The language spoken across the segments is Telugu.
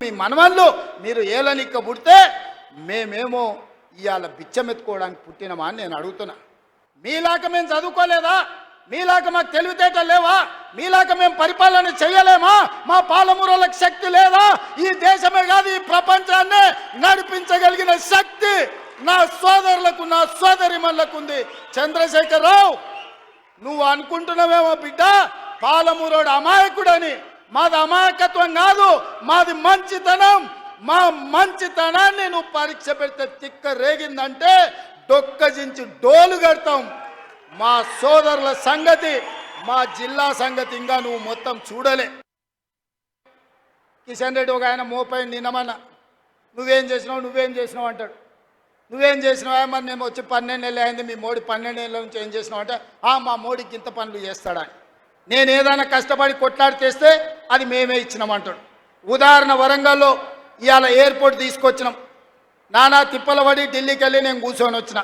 మీ మనవళ్ళు మీరు ఏలనిక్క పుడితే మేమేమో ఇవాళ బిచ్చమెత్తుకోవడానికి పుట్టినమా అని నేను అడుగుతున్నా. మీలాక మేము చదువుకోలేదా? మీలాక మాకు తెలివితేట లేవా? మీలాక మేము పరిపాలన చేయలేమా? మా పాలమూరలకు శక్తి లేదా? ఈ దేశమే కాదు ఈ ప్రపంచాన్ని నడిపించగలిగిన శక్తి నా సోదరులకు నా సోదరిమల్లకు ఉంది చంద్రశేఖరరావు నువ్వు అనుకుంటున్నావేమో బిడ్డ? పాలమూరుడు అమాయకుడని మాది అమాయకత్వం కాదు మాది మంచితనం. మా మంచితనాన్ని నువ్వు పరీక్ష పెడితే తిక్క రేగిందంటే డొక్కజించి డోలు కడతాం. మా సోదరుల సంగతి మా జిల్లా సంగతి ఇంకా నువ్వు మొత్తం చూడలే. కిషన్ రెడ్డి ఒక ఆయన మోపై నిన్నమన్న నువ్వేం చేసినావు నువ్వేం చేసినావు అంటాడు. నువ్వేం చేసినావా? మరి నేను వచ్చి పన్నెండు నెలలు అయింది మీ మోడీ పన్నెండు నెలల నుంచి ఏం చేసినావు అంటే "ఆ, మా మోడీకి ఇంత పనులు చేస్తాడా? నేను ఏదైనా కష్టపడి కొట్లాడి చేస్తే అది మేమే ఇచ్చినామంటాడు ఉదాహరణ వరంగల్లో ఇవాళ ఎయిర్పోర్ట్ తీసుకొచ్చినాం. నానా తిప్పల పడి ఢిల్లీకి వెళ్ళి నేను కూర్చొని వచ్చిన.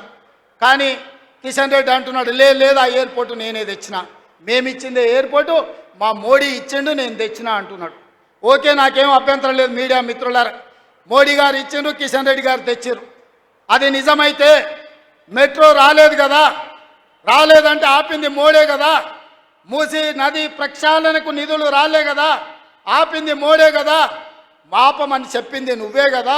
కానీ కిషన్ రెడ్డి అంటున్నాడు లే లేదు ఆ ఎయిర్పోర్ట్ నేనే తెచ్చిన. మేము ఎయిర్పోర్టు మా మోడీ ఇచ్చిండు నేను తెచ్చిన అంటున్నాడు. ఓకే నాకేం అభ్యంతరం లేదు మీడియా మిత్రులారా. మోడీ గారు ఇచ్చిండ్రు కిషన్ రెడ్డి గారు తెచ్చారు అది నిజమైతే మెట్రో రాలేదు కదా. రాలేదంటే ఆపింది మోడే కదా. మూసి నది ప్రక్షాళనకు నిధులు రాలే కదా ఆపింది మోడే కదా మాపమని చెప్పింది నువ్వే కదా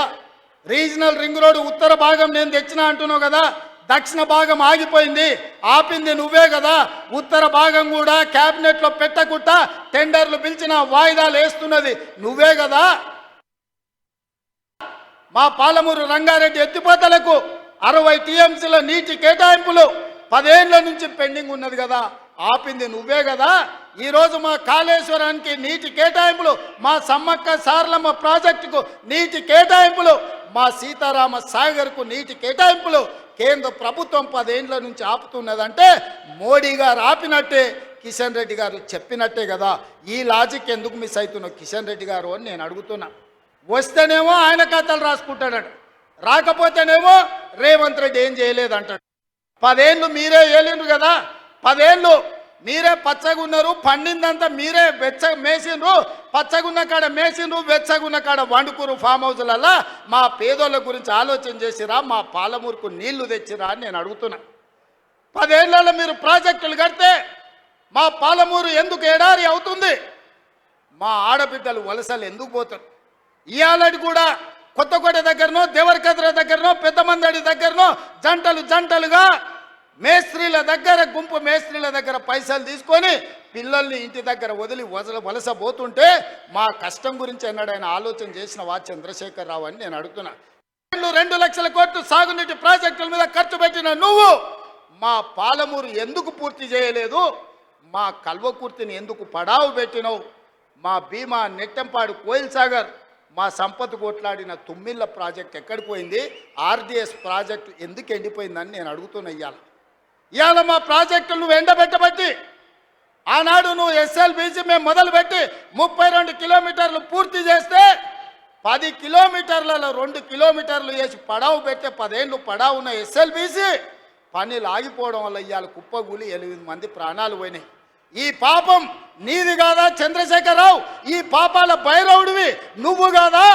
రీజనల్ రింగ్ రోడ్ ఉత్తర భాగం నేను తెచ్చిన అంటున్నావు కదా దక్షిణ భాగం ఆగిపోయింది ఆపింది నువ్వే కదా ఉత్తర భాగం కూడా క్యాబినెట్లో పెట్టకుండా టెండర్లు పిలిచిన వాయిదాలు వేస్తున్నది నువ్వే కదా. మా పాలమూరు రంగారెడ్డి ఎత్తిపోతలకు అరవై టీఎంసీల నీటి కేటాయింపులు పదేళ్ళ నుంచి పెండింగ్ ఉన్నది కదా. ఆపింది నువ్వే కదా. ఈరోజు మా కాళేశ్వరానికి నీటి కేటాయింపులు మా సమ్మక్క సారలమ్మ ప్రాజెక్టుకు నీటి కేటాయింపులు మా సీతారామ సాగర్కు నీటి కేటాయింపులు కేంద్ర ప్రభుత్వం పదేండ్ల నుంచి ఆపుతున్నదంటే మోడీ గారు ఆపినట్టే కిషన్ రెడ్డి గారు చెప్పినట్టే కదా. ఈ లాజిక్ ఎందుకు మిస్ అవుతున్నావు కిషన్ రెడ్డి గారు అని నేను అడుగుతున్నా. వస్తేనేమో ఆయన కథలు రాసుకుంటాడు రాకపోతేనేమో రేవంత్ రెడ్డి ఏం చేయలేదంటాడు. పదేళ్ళు మీరే ఏలిండ్రు కదా. పదేళ్ళు మీరే పచ్చగున్నారు పండిందంతా మీరే వెచ్చ మేసిండ్రు పచ్చగున్న కాడ మేసిండ్రు వెచ్చగున్న కాడ వండుకురు ఫామ్ హౌస్లల్లా. మా పేదోళ్ళ గురించి ఆలోచన చేసిరా మా పాలమూరుకు నీళ్ళు తెచ్చిరా అని నేను అడుగుతున్నా. పదేళ్ళలో మీరు ప్రాజెక్టులు కడితే మా పాలమూరు ఎందుకు ఎడారి అవుతుంది? మా ఆడబిడ్డలు వలసలు ఎందుకు పోతారు? ఇయాలటి కూడా కొత్తకోట దగ్గరనో దేవరకద్ర దగ్గరనో పెద్దమందడి దగ్గరనో జంటలు జంటలుగా మేస్త్రీల దగ్గర గుంపు మేస్త్రీల దగ్గర పైసలు తీసుకొని పిల్లల్ని ఇంటి దగ్గర వదిలి వదల వలస పోతుంటే మా కష్టం గురించి ఎన్నడైనా ఆలోచన చేసిన వా చంద్రశేఖర్ రావు అని నేను అడుగుతున్నా. రెండు రెండు లక్షల కోట్లు సాగునీటి ప్రాజెక్టుల మీద ఖర్చు పెట్టిన నువ్వు మా పాలమూరు ఎందుకు పూర్తి చేయలేదు? మా కల్వకుర్తిని ఎందుకు పడావు పెట్టినవు? మా భీమా నెట్టంపాడు కోయిల్ సాగర్ మా సంపద కొట్లాడిన తుమ్మిళ్ళ ప్రాజెక్ట్ ఎక్కడికి పోయింది? ఆర్డిఎస్ ప్రాజెక్ట్ ఎందుకు ఎండిపోయిందని నేను అడుగుతున్నా ఇవాళ ఇవాళ మా ప్రాజెక్టులు నువ్వు ఎండబెట్టబట్టి ఆనాడు నువ్వు ఎస్ఎల్బీసీ మేము మొదలుపెట్టి ముప్పై రెండు కిలోమీటర్లు పూర్తి చేస్తే పది కిలోమీటర్లలో రెండు కిలోమీటర్లు వేసి పడావు పెట్టే పదేళ్ళు పడావు ఉన్న ఎస్ఎల్బీసీ పనులు ఆగిపోవడం వల్ల ఇవాళ కుప్పగూలి ఎనిమిది మంది ప్రాణాలు పోయినాయి. ఈ పాపం నీది కాదా చంద్రశేఖరరావు? ఈ పాపాల భైరవుడివి నువ్వు కాదా?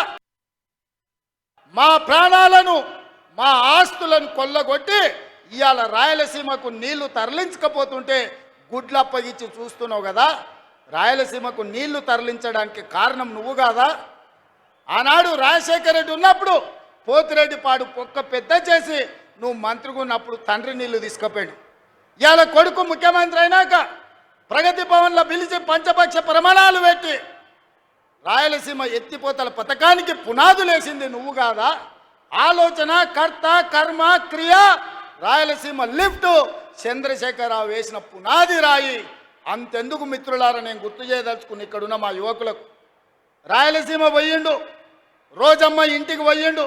మా ప్రాణాలను మా ఆస్తులను కొల్లగొట్టి ఇవాళ రాయలసీమకు నీళ్ళు తరలించకపోతుంటే గుడ్లు అప్పగించి చూస్తున్నావు కదా? రాయలసీమకు నీళ్ళు తరలించడానికి కారణం నువ్వు కాదా? ఆనాడు రాజశేఖర రెడ్డి ఉన్నప్పుడు పోతిరెడ్డి పాడు పొక్క పెద్ద చేసి నువ్వు మంత్రిగా ఉన్నప్పుడు తండ్రి నీళ్ళు తీసుకుపోయాడు. ఇవాళ కొడుకు ముఖ్యమంత్రి అయినాక ప్రగతి భవన్లో పిలిచి పంచపక్ష ప్రమాణాలు పెట్టి రాయలసీమ ఎత్తిపోతల పథకానికి పునాదులేసింది నువ్వు కాదా? ఆలోచన కర్త కర్మ క్రియ రాయలసీమ లిఫ్ట్ చంద్రశేఖరరావు వేసిన పునాది రాయి. అంతెందుకు మిత్రులారా నేను గుర్తు చేయదలుచుకుని ఇక్కడున్న మా యువకులకు. రాయలసీమ పోయిండు రోజమ్మ ఇంటికి పోయిండు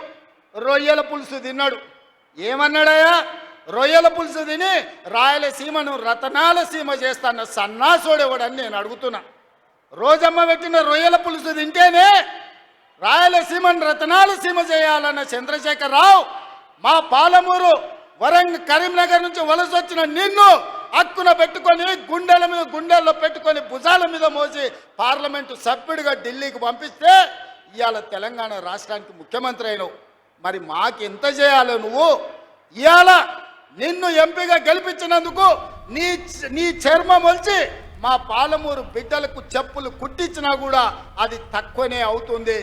రొయ్యల పులుసు తిన్నాడు. ఏమన్నాడయ్యా? రొయ్యల పులుసు తిని రాయలసీమను రతనాల సీమ చేస్తాన్న సన్నాసోడేవాడని నేను అడుగుతున్నా. రోజమ్మ పెట్టిన రొయ్యల పులుసు తింటేనే రాయలసీమను రతనాల సీమ చేయాలన్న చంద్రశేఖరరావు మా పాలమూరు వరంగ కరీంనగర్ నుంచి వలస వచ్చిన నిన్ను హక్కున పెట్టుకొని గుండెల మీద గుండెల్లో పెట్టుకొని భుజాల మీద మోసి పార్లమెంటు సభ్యుడిగా ఢిల్లీకి పంపిస్తే ఇవాళ తెలంగాణ రాష్ట్రానికి ముఖ్యమంత్రి అయినవు. మరి మాకెంత చేయాలో నువ్వు? ఇవాళ నిన్ను ఎంపీగా గెలిపించినందుకు నీ నీ చర్మం వచ్చి మా పాలమూరు బిడ్డలకు చెప్పులు కుట్టించినా కూడా అది తక్కువనే అవుతుంది.